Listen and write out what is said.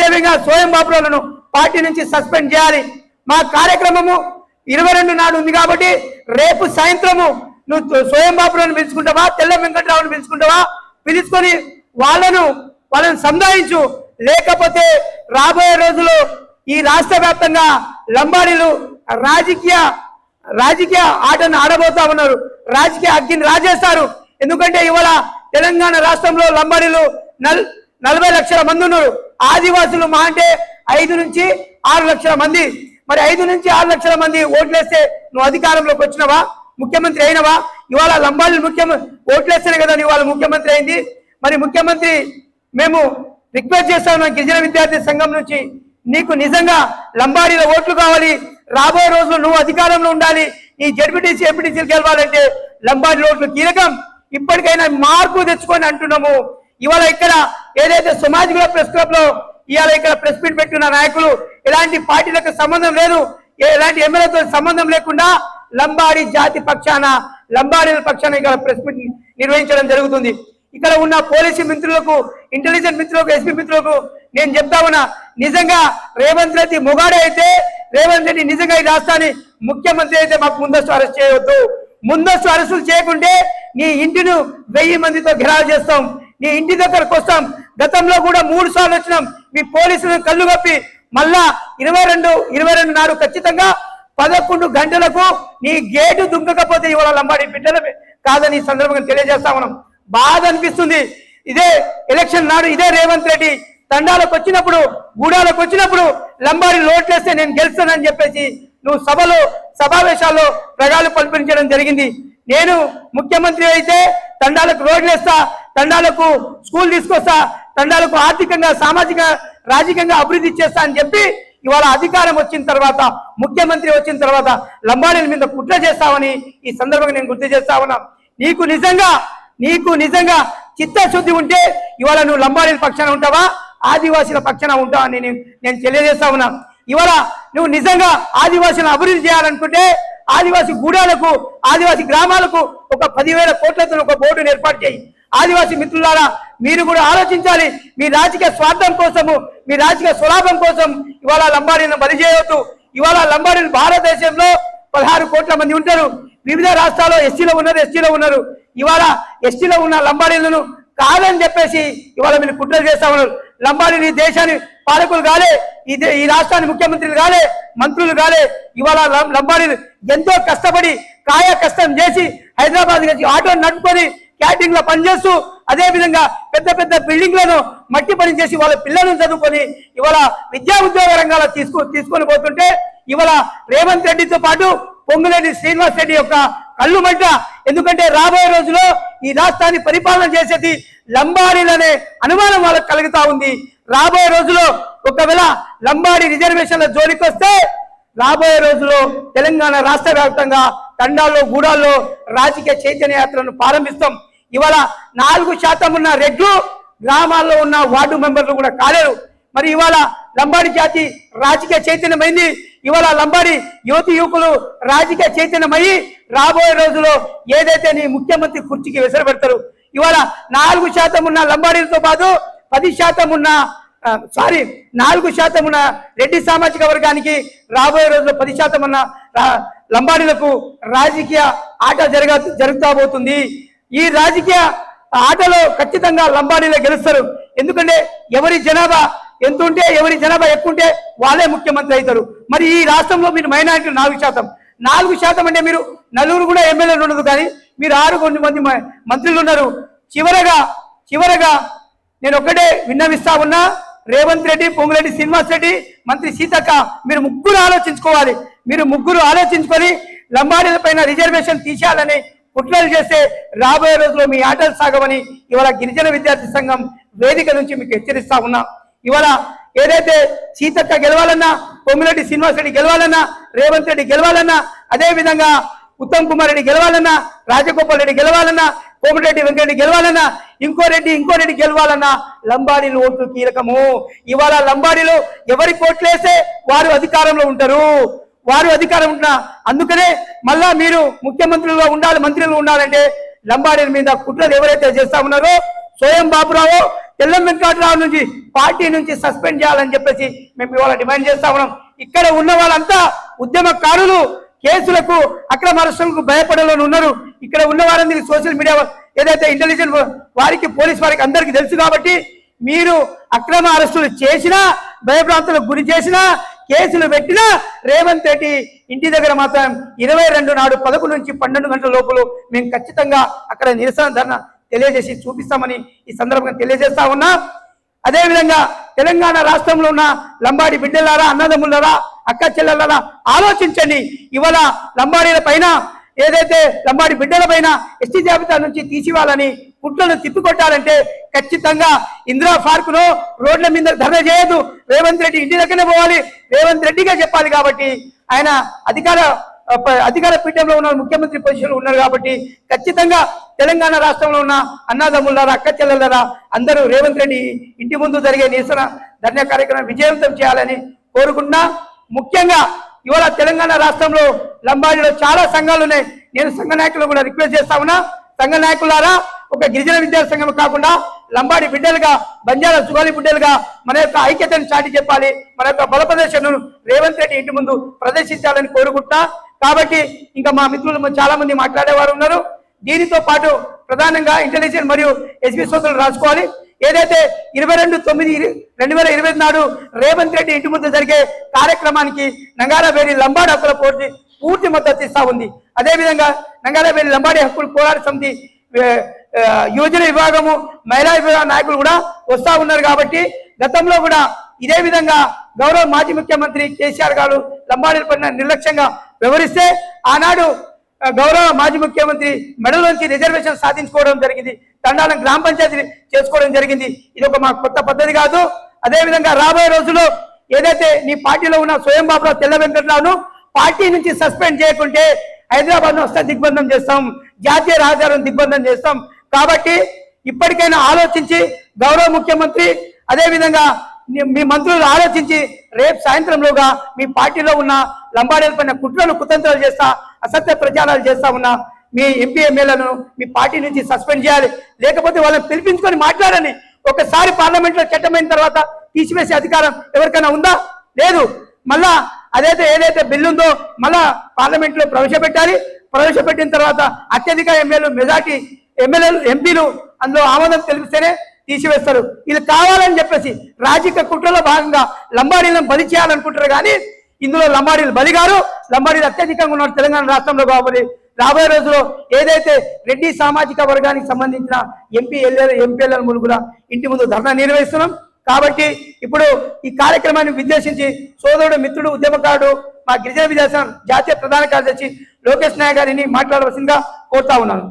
అదేవిధంగా స్వయం బాబులను పార్టీ నుంచి సస్పెండ్ చేయాలి. మా కార్యక్రమము ఇరవై రెండు నాడు ఉంది కాబట్టి రేపు సాయంత్రము నువ్వు స్వయం బాబులను పిలుచుకుంటావా తెల్ల వెంకట్రావుని పిలుచుకుంటావా? పిలుచుకొని వాళ్ళను వాళ్ళని సంధాయించు లేకపోతే రాబోయే రోజుల్లో ఈ రాష్ట్ర వ్యాప్తంగా లంబాడీలు రాజకీయ రాజకీయ ఆటను ఆడబోతా ఉన్నారు. రాజకీయ అగ్గిని రాజేస్తారు. ఎందుకంటే ఇవాళ తెలంగాణ రాష్ట్రంలో లంబాడీలు నల్ నలభై లక్షల మంది ఉన్నారు. ఆదివాసులు మా అంటే ఐదు నుంచి ఆరు లక్షల మంది. మరి ఐదు నుంచి ఆరు లక్షల మంది ఓట్లేస్తే నువ్వు అధికారంలోకి వచ్చినవా? ముఖ్యమంత్రి అయినవా? ఇవాళ లంబాడీలు ముఖ్యమంత్రి ఓట్లేస్తేనే కదా ఇవాళ ముఖ్యమంత్రి అయింది. మరి ముఖ్యమంత్రి మేము రిక్వెస్ట్ చేస్తా ఉన్నాం గిరిజన విద్యార్థి సంఘం నుంచి. నీకు నిజంగా లంబాడీల ఓట్లు కావాలి. రాబోయే రోజుల్లో నువ్వు అధికారంలో ఉండాలి. ఈ జడ్పీటీసీ ఎంపీటీసీలు గెలవాలంటే లంబాడీ ఓట్లు కీలకం. ఇప్పటికైనా మార్పు తెచ్చుకొని అంటున్నాము. ఇవాళ ఇక్కడ ఏదైతే సమాజ్ కూడా ప్రెస్ క్లబ్లో ఇవాళ ఇక్కడ ప్రెస్ మీట్ పెట్టిన నాయకులు ఎలాంటి పార్టీలకు సంబంధం లేదు ఎలాంటి ఎమ్మెల్యేతో సంబంధం లేకుండా లంబాడి జాతి పక్షాన లంబాడీల పక్షాన ఇక్కడ ప్రెస్ మీట్ నిర్వహించడం జరుగుతుంది. ఇక్కడ ఉన్న పోలీసు మిత్రులకు ఇంటెలిజెన్స్ మిత్రులకు ఎస్పీ మిత్రులకు నేను చెప్తా ఉన్నా నిజంగా రేవంత్ రెడ్డి మొగాడే అయితే రేవంత్ రెడ్డి నిజంగా ఈ రాష్ట్రాన్ని ముఖ్యమంత్రి అయితే మాకు ముందస్తు అరెస్ట్ చేయవద్దు ముందస్తు అరెస్టులు చేయకుంటే నీ ఇంటిని వెయ్యి మందితో ఘెరావు చేస్తాం. నీ ఇంటి దగ్గరకు వస్తాం. గతంలో కూడా మూడు సార్లు వచ్చినాం. మీ పోలీసులను కళ్ళు కప్పి మళ్ళా ఇరవై రెండు ఇరవై రెండు నాడు ఖచ్చితంగా పదకొండు గంటలకు నీ గేటు దుంకకపోతే ఇవాళ లంబాడి బిడ్డలమే కాదని ఈ సందర్భంగా తెలియజేస్తా ఉన్నాం. బాధ అనిపిస్తుంది. ఇదే ఎలక్షన్ నాడు ఇదే రేవంత్ రెడ్డి తండాలకు వచ్చినప్పుడు గూడాలకు వచ్చినప్పుడు లంబాడి లోట్లేస్తే నేను గెలుస్తానని చెప్పేసి నువ్వు సభలో సమావేశాల్లో ప్రజలు పల్పించడం జరిగింది. నేను ముఖ్యమంత్రి అయితే తండాలకు రోడ్లేస్తా తండాలకు స్కూల్ తీసుకొస్తా తండాలకు ఆర్థికంగా సామాజిక రాజకీయంగా అభివృద్ధి చేస్తా అని చెప్పి ఇవాళ అధికారం వచ్చిన తర్వాత ముఖ్యమంత్రి వచ్చిన తర్వాత లంబాడీల మీద కుట్ర చేస్తామని ఈ సందర్భంగా నేను గుర్తు చేస్తా ఉన్నా. నీకు నిజంగా నీకు నిజంగా చిత్తశుద్ధి ఉంటే ఇవాళ నువ్వు లంబాడీల పక్షాన ఉంటావా? ఆదివాసీల పక్షాన ఉంటావా అని నేను నేను తెలియజేస్తా ఉన్నా. ఇవాళ నువ్వు నిజంగా ఆదివాసీలను అభివృద్ధి చేయాలనుకుంటే ఆదివాసీ గూడాలకు ఆదివాసీ గ్రామాలకు ఒక పదివేల కోట్లతో ఒక బోర్డును ఏర్పాటు చేయి. ఆదివాసీ మిత్రులారా మీరు కూడా ఆలోచించాలి. మీ రాజకీయ స్వార్థం కోసము మీ రాజకీయ స్వలాభం కోసం ఇవాళ లంబాడీని బలి చేయవద్దు ఇవాళ లంబాడీలు భారతదేశంలో పదహారు కోట్ల మంది ఉంటారు. వివిధ రాష్ట్రాల్లో ఎస్సీలో ఉన్నారు ఎస్టీలో ఉన్నారు. ఇవాళ ఎస్టీలో ఉన్న లంబాడీలను కాదని చెప్పేసి ఇవాళ మీరు కుట్రలు చేస్తా ఉన్నారు. లంబాడీలు ఈ దేశాన్ని పాలకులు కాలే ఈ ఈ రాష్ట్రాన్ని ముఖ్యమంత్రులు కాలే మంత్రులు కాలే. ఇవాళ లంబాడీలు ఎంతో కష్టపడి కాయ కష్టం చేసి హైదరాబాద్ నుంచి ఆటో నడుపుకొని క్యాటరింగ్లో పనిచేస్తూ అదే విధంగా పెద్ద పెద్ద బిల్డింగ్లను మట్టి పని చేసి వాళ్ళ పిల్లలను చదువుకొని ఇవాళ విద్యా ఉద్యోగ రంగాల్లో తీసుకు తీసుకొని పోతుంటే ఇవాళ రేవంత్ రెడ్డితో పాటు పొంగులేటి శ్రీనివాస్ రెడ్డి యొక్క కళ్ళు మంట. ఎందుకంటే రాబోయే రోజులో ఈ రాష్ట్రాన్ని పరిపాలన చేసేది లంబాడీలనే అనుమానం వాళ్ళకి కలుగుతా ఉంది. రాబోయే రోజులో ఒకవేళ లంబాడి రిజర్వేషన్ల జోలికి వస్తే రాబోయే రోజుల్లో తెలంగాణ రాష్ట్ర వ్యాప్తంగా తండాల్లో గూడాల్లో రాజకీయ చైతన్య యాత్రను ప్రారంభిస్తాం. ఇవాళ నాలుగు శాతం ఉన్న రెడ్లు గ్రామాల్లో ఉన్న వార్డు మెంబర్లు కూడా కాలేరు. మరి ఇవాళ లంబాడి జాతి రాజకీయ చైతన్యమైంది. ఇవాళ లంబాడి యువతి యువకులు రాజకీయ చైతన్యమయ్యి రాబోయే రోజుల్లో ఏదైతే నీ ముఖ్యమంత్రి కుర్చీకి విసర పెడతారు ఇవాళ నాలుగు శాతం ఉన్న లంబాడీలతో పాటు పది శాతం ఉన్న సారీ నాలుగు శాతం ఉన్న రెడ్డి సామాజిక వర్గానికి రాబోయే రోజుల్లో పది శాతం ఉన్న లంబాడీలకు రాజకీయ ఆట జరగ జరుగుతా పోతుంది. ఈ రాజకీయ ఆటలో ఖచ్చితంగా లంబాడీలో గెలుస్తారు. ఎందుకంటే ఎవరి జనాభా ఎంత ఉంటే ఎవరి జనాభా ఎక్కువ ఉంటే వాళ్ళే ముఖ్యమంత్రి అవుతారు. మరి ఈ రాష్ట్రంలో మీరు మైనారిటీలు నాలుగు శాతం. నాలుగు శాతం అంటే మీరు నలుగురు కూడా ఎమ్మెల్యేలు ఉండదు కానీ మీరు ఆరు కొన్ని మంది మంత్రులు ఉన్నారు. చివరగా చివరగా నేను ఒక్కటే విన్నవిస్తా ఉన్నా రేవంత్ రెడ్డి పొంగురెడ్డి శ్రీనివాస్ రెడ్డి మంత్రి సీతక్క మీరు ముగ్గురు ఆలోచించుకోవాలి. మీరు ముగ్గురు ఆలోచించుకొని లంబాడీల పైన రిజర్వేషన్ తీసేయాలని కుట్రలు చేస్తే రాబోయే రోజుల్లో మీ ఆటలు సాగమని ఇవాళ గిరిజన విద్యార్థి సంఘం వేదిక నుంచి మీకు హెచ్చరిస్తా ఉన్నా. ఇవాళ ఏదైతే సీతక్క గెలవాలన్నా పొమ్మిరెడ్డి శ్రీనివాస్ రెడ్డి గెలవాలన్నా రేవంత్ రెడ్డి గెలవాలన్నా అదేవిధంగా ఉత్తమ్ కుమార్ రెడ్డి గెలవాలన్నా రాజగోపాల్ రెడ్డి గెలవాలన్నా కోమటిరెడ్డి వెంకరెడ్డి గెలవాలన్నా ఇంకో రెడ్డి ఇంకో రెడ్డి గెలవాలన్నా లంబాడీలు ఓట్లు కీలకము. ఇవాళ లంబాడీలు ఎవరి కోట్లేసే వారు అధికారంలో ఉంటారు. వారు అధికారం ఉంటున్నా అందుకనే మళ్ళా మీరు ముఖ్యమంత్రులుగా ఉండాలి మంత్రులు ఉండాలంటే లంబాడీల మీద కుట్రలు ఎవరైతే చేస్తా ఉన్నారో స్వయం బాబురావు తెల్లం వెంకటరావు నుంచి పార్టీ నుంచి సస్పెండ్ చేయాలని చెప్పేసి మేము ఇవాళ డిమాండ్ చేస్తా ఉన్నాం. ఇక్కడ ఉన్న వాళ్ళంతా ఉద్యమకారులు కేసులకు అక్రమ అరెస్టులకు భయపడాలని ఉన్నారు. ఇక్కడ ఉన్న వారందరికీ సోషల్ మీడియా ఏదైతే ఇంటెలిజెన్స్ వారికి పోలీస్ వారికి అందరికీ తెలుసు కాబట్టి మీరు అక్రమ అరెస్టులు చేసినా భయప్రాంతాలకు గురి చేసినా కేసులు పెట్టినా రేవంత్ రెడ్డి ఇంటి దగ్గర మాత్రం ఇరవై రెండు నాడు పదకొండు నుంచి పన్నెండు గంటల లోపల మేము ఖచ్చితంగా అక్కడ నిరసన ధర్నా తెలియజేసి చూపిస్తామని ఈ సందర్భంగా తెలియజేస్తా ఉన్నా. అదేవిధంగా తెలంగాణ రాష్ట్రంలో ఉన్న లంబాడి బిడ్డలారా అన్నదమ్ములారా అక్క చెల్లెలారా ఆలోచించండి. ఇవాళ లంబాడీల పైన ఏదైతే లంబాడి బిడ్డల పైన ఎస్టీ జాబితా నుంచి తీసివ్వాలని కుట్లను తిప్పికొట్టాలంటే ఖచ్చితంగా ఇందిరా పార్క్లో రోడ్ల మీద ధర్నా చేయదు రేవంత్ రెడ్డి ఇంటి దగ్గరనే పోవాలి. రేవంత్ రెడ్డిగా చెప్పాలి కాబట్టి ఆయన అధికార అధికార పీఠంలో ఉన్న ముఖ్యమంత్రి పొజిషన్లో ఉన్నారు కాబట్టి ఖచ్చితంగా తెలంగాణ రాష్ట్రంలో ఉన్న అన్నదమ్ములారా అక్క చెల్లెలరా అందరూ రేవంత్ రెడ్డి ఇంటి ముందు జరిగే నిరసన ధర్నా కార్యక్రమం విజయవంతం చేయాలని కోరుకుంటున్నా. ముఖ్యంగా ఇవాళ తెలంగాణ రాష్ట్రంలో లంబాడిలో చాలా సంఘాలు ఉన్నాయి. నేను సంఘ నాయకులు కూడా రిక్వెస్ట్ చేస్తా ఉన్నా. సంఘ నాయకులారా ఒక గిరిజన విద్యా సంఘం కాకుండా లంబాడి బిడ్డలుగా బంజారా సుగాలి బిడ్డలుగా మన యొక్క ఐక్యతను చాటి చెప్పాలి. మన యొక్క బలప్రదర్శనను రేవంత్ రెడ్డి ఇంటి ముందు ప్రదర్శించాలని కోరుకుంటా కాబట్టి ఇంకా మా మిత్రులు చాలా మంది మాట్లాడేవారు ఉన్నారు. దీనితో పాటు ప్రధానంగా ఇంటెలిజెన్స్ మరియు ఎస్పీ సోదరులు రాసుకోవాలి. ఏదైతే ఇరవై రెండు తొమ్మిది రెండు వేల ఇరవై నాడు రేవంత్ రెడ్డి ఇంటి ముందు జరిగే కార్యక్రమానికి నంగారవేలి లంబాడి హక్కుల పోటీ పూర్తి మద్దతు ఇస్తా ఉంది. అదేవిధంగా నంగారవేలి లంబాడి హక్కుల పోరాట సమితి యువజన విభాగము మహిళా విభాగ నాయకులు కూడా వస్తా ఉన్నారు కాబట్టి గతంలో కూడా ఇదే విధంగా గౌరవ మాజీ ముఖ్యమంత్రి కేసీఆర్ గారు లంబాడీల పైన నిర్లక్ష్యంగా వివరిస్తే ఆనాడు గౌరవ మాజీ ముఖ్యమంత్రి మెడలోంచి రిజర్వేషన్ సాధించుకోవడం జరిగింది. తండాలం గ్రామ పంచాయతీ చేసుకోవడం జరిగింది. ఇది ఒక మా కొత్త పద్ధతి కాదు. అదేవిధంగా రాబోయే రోజుల్లో ఏదైతే నీ పార్టీలో ఉన్న స్వయం బాబురావు తెల్ల వెంకట్రావును పార్టీ నుంచి సస్పెండ్ చేయకుంటే హైదరాబాద్ వస్తే దిగ్బంధం చేస్తాం. జాతీయ రహదారులను దిగ్బంధం చేస్తాం. కాబట్టి ఇప్పటికైనా ఆలోచించి గౌరవ ముఖ్యమంత్రి అదేవిధంగా మీ- మీ మంత్రులు ఆలోచించి రేపు సాయంత్రంలోగా మీ పార్టీలో ఉన్న లంబాడీల పైన కుట్రలు కుతంత్రాలు చేస్తా అసత్య ప్రచారాలు చేస్తా ఉన్న మీ ఎంపీ ఎమ్మెల్యేలను మీ పార్టీ నుంచి సస్పెండ్ చేయాలి. లేకపోతే వాళ్ళని పిలిపించుకొని మాట్లాడని ఒకసారి పార్లమెంట్లో చట్టమైన తర్వాత తీసివేసే అధికారం ఎవరికైనా ఉందా? లేదు. మళ్ళా అదైతే ఏదైతే బిల్లు ఉందో మళ్ళా పార్లమెంట్లో ప్రవేశపెట్టాలి. ప్రవేశపెట్టిన తర్వాత అత్యధిక ఎమ్మెల్యే మెజార్టీ ఎమ్మెల్యేలు ఎంపీలు అందులో ఆమోదం తెలిపిస్తేనే తీసివేస్తారు. ఇది కావాలని చెప్పేసి రాజకీయ కుట్రలో భాగంగా లంబాడీలను బలి చేయాలనుకుంటారు కానీ ఇందులో లంబాడీలు బలిగారు లంబాడీలు అత్యధికంగా ఉన్నారు తెలంగాణ రాష్ట్రంలో కాబట్టి రాబోయే రోజుల్లో ఏదైతే రెడ్డి సామాజిక వర్గానికి సంబంధించిన ఎంపీ ఎల్ఏలు ఎంపీఎల్ఎల్ ములుగుల ఇంటి ముందు ధర్నా నిర్వహిస్తున్నాం. కాబట్టి ఇప్పుడు ఈ కార్యక్రమాన్ని ఉద్దేశించి సోదరుడు మిత్రుడు ఉద్యమకారుడు మా గిరిజన విద్యాసం జాతీయ ప్రధాన కార్యదర్శి లోకేష్ నాయక్ గారిని మాట్లాడవలసిందిగా కోరుతా ఉన్నాను.